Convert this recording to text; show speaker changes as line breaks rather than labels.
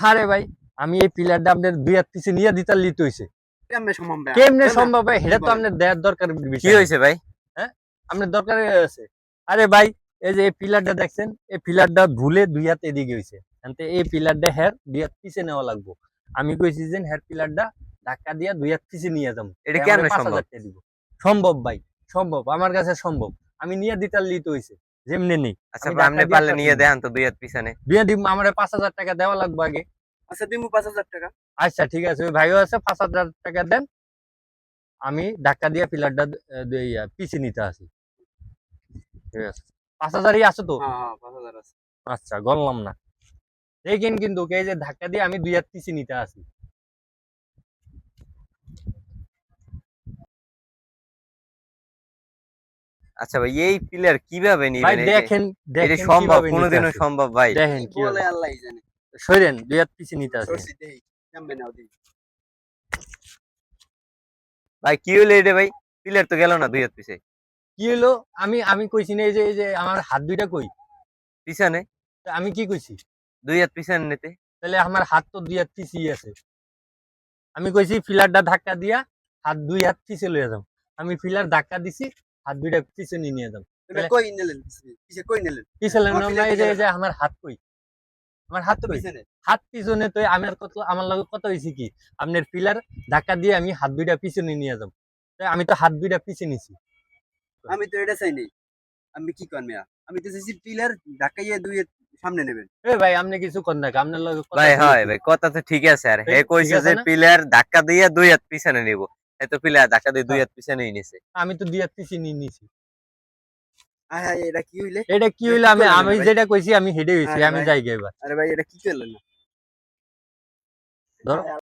আরে ভাই আমি এই পিলারটা আপনার দুই হাত পিছিয়ে নিয়ে দিতে লিতে হইছে।
কেমনে সম্ভব ভাই?
কেমনে সম্ভব তো আপনার দেওয়ার দরকার
কি হয়েছে ভাই?
আপনার দরকার আছে আরে ভাই এই যে এই পিলারটা দেখছেন এই পিলারটা ভুলে দুই হাত এদিকে এনতে এই পিলারটা হের দুই হাত পিছে নেওয়া লাগবো। আমি কইছি যে হের পিলারটা ধাক্কা দিয়া দুই হাত পিছে নিয়ে যাব।
এটা কেমনে সম্ভব?
ভাই সম্ভব আমার কাছে সম্ভব। আমি নিয়ে দিতার লিতে হইছে। যেমনি নেই।
আচ্ছা
আমি
আপনি পারলে নিয়ে। দেখান তো দুই হাত পিছনে।
দিব আমার পাঁচ হাজার টাকা দেওয়া লাগবে আগে।
আচ্ছা দিমু পাঁচ হাজার টাকা।
আচ্ছা ঠিক আছে ওই ভাইও আছে পাঁচ হাজার টাকা দেন। আমি ধাক্কা দিয়ে পিলারটা পিছে নিতে আসি। ঠিক আছে। পাঁচ হাজারই আছে তো?
হ্যাঁ হ্যাঁ পাঁচ হাজার আছে।
আচ্ছা না। দেখেন কিন্তু এই যে ধাক্কা দিয়ে আমি দুই হাত পিছিয়ে নিতে আসি।
আচ্ছা ভাই এই প্লেয়ার কীভাবে
ভাই
নিবেন যে-
দেখেন
এটা
দেখেন
সম্ভব কোনোদিনও সম্ভব ভাই।
দেখেন
কি বলে আল্লাহই জানে।
সরেন দুই হাত পিছিয়ে নিতে আসি।
সরছি দেই কেমনে নাও দিই।
ভাই কি হইল এটা ভাই? প্লেয়ার তো গেল না দুই হাত পিছে।
কি হলো আমি আমি কইছি না এই যে এই যে আমার হাত দুইটা কই?
পিছনে।
তা আমি কি কইছি?
দুই হাত পিছনে নিতে
তাহলে আমার হাত তো দুই হাত পিছিয়ে আছে। আমি কইছি ফিলারটা ধাক্কা দিয়া হাত দুই হাত পিছে লইয়া যাও। আমি ফিলার ধাক্কা দিছি হাত দুইটা পিছনে নিয়ে যাও।
কই নিলেন? কিসে কই নিলেন?
পিছনে
আমার
নাম
ফিলার
না এই যে এই যে আমার হাত কই? আমার হাত
পিছনে।
হাত পিছনে তো আমার কত আমার লগে কত হয়েছে কি? আপনার পিলার ধাক্কা দিয়ে আমি হাত দুইটা পিছনে নিয়ে যাব আমি তো হাত দুইটা পিছে নিছি।
আমি তো এটা চাই নাই। আমি কি করব আমি তো চাইছি পিলার ধাক্কাইয়ে দুই সামনে নেবেন।
এ ভাই আপনি কিছু কর না আপনার লগে কথা
ভাই
ছিল
হয় ভাই কথা তো ঠিক আছে। আর হে কইছে যে
না?
প্লেয়ার ধাক্কা দিয়ে দুই হাত পিছনে নিব। এই পিলা প্লেয়ার ধাক্কা দিয়ে দুই হাত পিছনেই নিছে।
আমি তো দুই হাত পিছে নিয়ে নিছি।
এটা কি হইলে?
এটা কি আমি আমি যেটা কইছি আমি হেডে হইছি আমি যাই গে এবার।
আরে ভাই এটা কি করলেন?
ধরো।